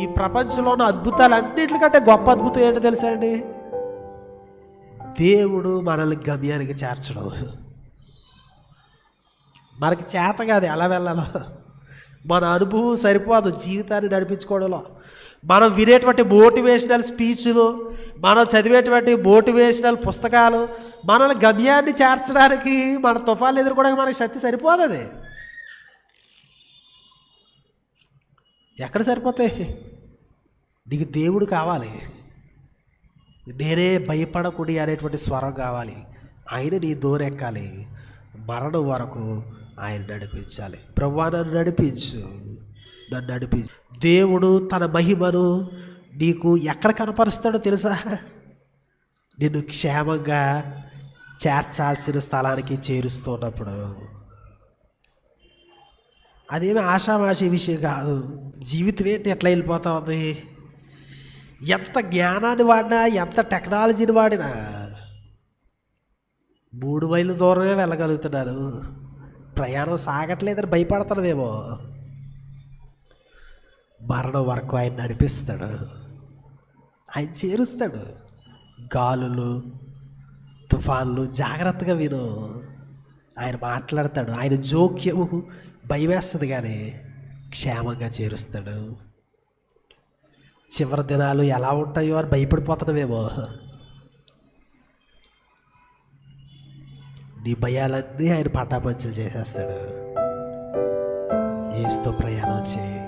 ఈ ప్రపంచంలో ఉన్న అద్భుతాలు అన్నింటికంటే గొప్ప అద్భుతం ఏంటో తెలుసా అండి? దేవుడు మనల్ని గమ్యానికి చేర్చడం. మనకి చేత కాదు ఎలా వెళ్ళాలో. మన అనుభవం సరిపోదు జీవితాన్ని నడిపించుకోవడంలో. మనం వినేటువంటి మోటివేషనల్ స్పీచ్లు మనం చదివేటువంటి మోటివేషనల్ పుస్తకాలు మనల్ని గమ్యాన్ని చేర్చడానికి మన తుఫాన్లు ఎదుర్కోవడానికి మనకి శక్తి సరిపోదు అది ఎక్కడ సరిపోతాయి? నీకు దేవుడు కావాలి. నేనే భయపడకుడి అనేటువంటి స్వరం కావాలి. ఆయన నీ దూరెక్కాలి. మరణం వరకు ఆయన నడిపించాలి. ప్రభువా నన్ను నడిపించు. నన్ను నడిపించు. దేవుడు తన మహిమను నీకు ఎక్కడ కనపరుస్తాడో తెలుసా? నిన్ను క్షేమంగా చేర్చాల్సిన స్థలానికి చేరుస్తున్నప్పుడు అదేమి ఆషామాషి విషయం కాదు. జీవితం ఏంటి ఎట్లా వెళ్ళిపోతా ఉంది ఎంత జ్ఞానాన్ని వాడినా ఎంత టెక్నాలజీని వాడినా మూడు మైళ్ళ దూరమే వెళ్ళగలుగుతున్నాను. ప్రయాణం సాగట్లేదని భయపడతానేమో. మరణం వరకు ఆయన నడిపిస్తాడు. ఆయన చేరుస్తాడు. గాలులు తుఫాన్లు జాగ్రత్తగా విను. ఆయన మాట్లాడతాడు. ఆయన జోక్యము భయమేస్తుంది కానీ క్షేమంగా చేరుస్తాడు. చివరి దినాలు ఎలా ఉంటాయో అని భయపడిపోతున్నామేమో నీ భయాలన్నీ ఆయన పట్టాపంచులు చేసేస్తాడు. ఏస్తో ప్రయాణం చేయి.